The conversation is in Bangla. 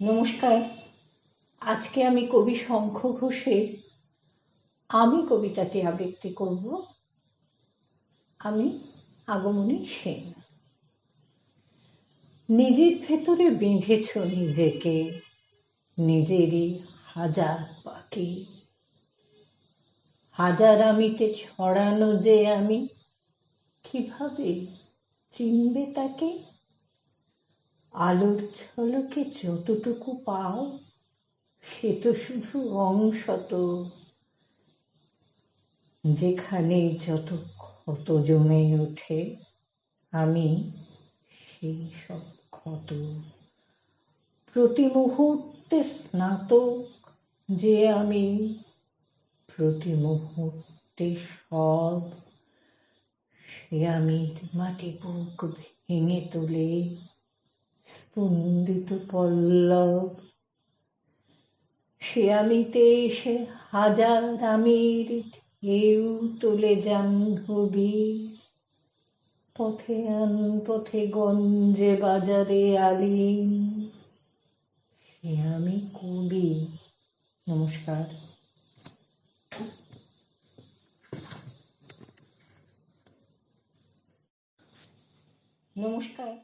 নমস্কার। আজকে আমি কবি শঙ্খ ঘোষের আমি কবিতাটি আবৃত্তি করব। আমি আগমনী সেন। নিজের ভেতরে বেঁধেছ নিজেকে, নিজেরই হাজার পাখি হাজার আমিতে ছড়ানো যে আমি, কীভাবে চিনবে তাকে? আলোর ঝলকে যতটুকু পাও, সে তো শুধু অংশত। যেখানে যত ক্ষত জমে ওঠে, আমি সেই সব ক্ষত। প্রতি মুহূর্তে স্নাতক যে আমি, প্রতি মুহূর্তে সব সে আমি মাটি বুক ভেঙে তোলে স্পন্দিত পল্লব, সে আমিতে এসে হাজার আমির ঢেউ তোলে জাহ্নবী পথে আন পথে গঞ্জে বাজারে আলিম। সে আমি কবি নমস্কার। নমস্কার।